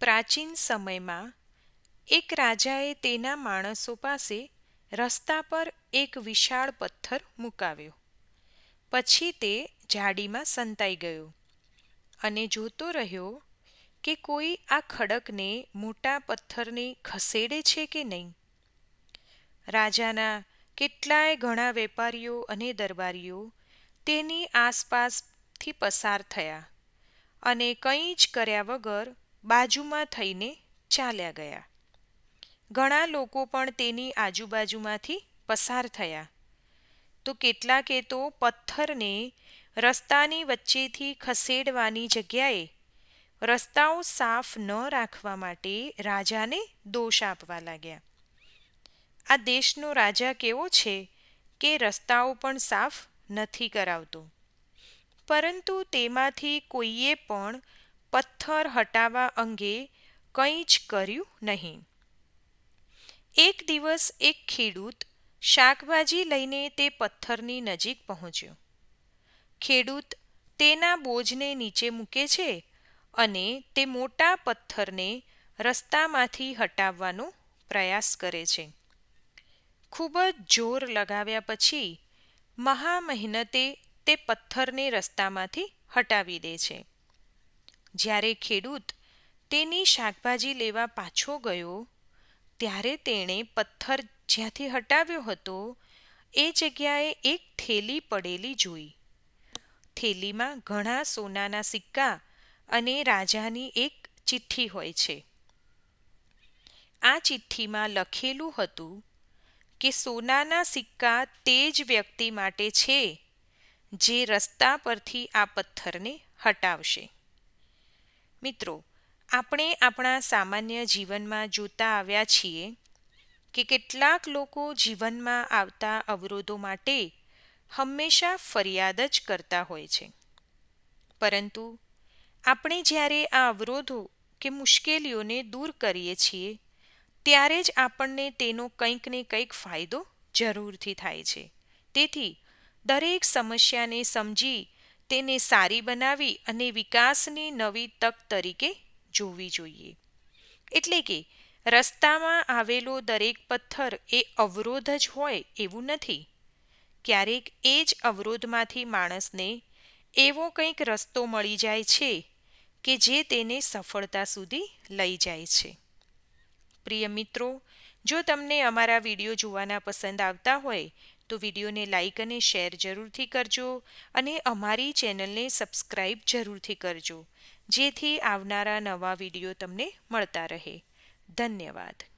પ્રાચીન સમયમાં એક રાજાએ તેના માણસો પાસે રસ્તા પર એક વિશાળ પથ્થર મુકાવ્યો. પછી તે ઝાડીમાં સંતાઈ ગયો અને જોતો રહ્યો કે કોઈ આ ખડકને મોટા પથ્થરને ખસેડે છે કે નહીં. રાજાના કેટલાય ઘણા વેપારીઓ અને દરબારીઓ તેની આસપાસથી પસાર થયા અને કંઈ જ કર્યા વગર બાજુમાં થઈને ચાલ્યા ગયા. ઘણા લોકો પણ તેની આજુબાજુમાંથી પસાર થયા. તો કેટલાકે તો પથ્થરને રસ્તાની વચ્ચેથી ખસેડવાની જગ્યાએ રસ્તાઓ સાફ ન રાખવા માટે રાજાને દોષ આપવા લાગ્યા. આ દેશનો રાજા કેવો છે કે રસ્તાઓ પણ સાફ નથી કરાવતો. પરંતુ તેમાંથી કોઈએ પણ પથ્થર હટાવવા અંગે કંઈ જ કર્યું નહીં. એક દિવસ એક ખેડૂત શાકભાજી લઈને તે પથ્થરની નજીક પહોંચ્યો. ખેડૂત તેના બોજને નીચે મૂકે છે અને તે મોટા પથ્થરને રસ્તામાંથી હટાવવાનો પ્રયાસ કરે છે. ખૂબ જ જોર લગાવ્યા પછી મહા મહેનતે તે પથ્થરને રસ્તામાંથી હટાવી દે છે. જ્યારે ખેડૂત તેની શાકભાજી લેવા પાછો ગયો, ત્યારે તેણે પથ્થર જ્યાંથી હટાવ્યો હતો, એ જગ્યાએ એક થેલી પડેલી જોઈ. થેલીમાં ઘણા સોનાના સિક્કા અને રાજાની એક ચિઠ્ઠી હોય છે. આ ચિઠ્ઠીમાં લખેલું હતું કે સોનાના સિક્કા તે જ વ્યક્તિ માટે છે જે રસ્તા પરથી આ પથ્થરને હટાવશે. મિત્રો, આપણે આપણા સામાન્ય જીવનમાં જોતા આવ્યા છીએ કે કેટલાક લોકો જીવનમાં આવતા અવરોધો માટે હંમેશા ફરિયાદ જ કરતા હોય છે. પરંતુ આપણે જ્યારે આ અવરોધો કે મુશ્કેલીઓને દૂર કરીએ છીએ, ત્યારે જ આપણને તેનો કંઈક ને કંઈક ફાયદો જરૂરથી થાય છે. તેથી દરેક સમસ્યાને સમજી તેને સારી બનાવી અને વિકાસની નવી તક તરીકે જોવી જોઈએ. એટલે કે, રસ્તામાં આવેલો દરેક પથ્થર એ અવરોધ જ હોય એવું નથી. ક્યારેક એ જ અવરોધમાંથી માણસને એવો કંઈક રસ્તો મળી જાય છે કે જે તેને સફળતા સુધી લઈ જાય છે. પ્રિય મિત્રો, જો તમને અમારા વીડિયો જોવાના પસંદ આવતા હોય તો વિડીયોને લાઇક અને શેર જરૂરથી કરજો અને અમારી ચેનલને સબસ્ક્રાઇબ જરૂરથી કરજો. જેથી આવનારા નવા વીડિયો તમને મળતા રહે. ધન્યવાદ.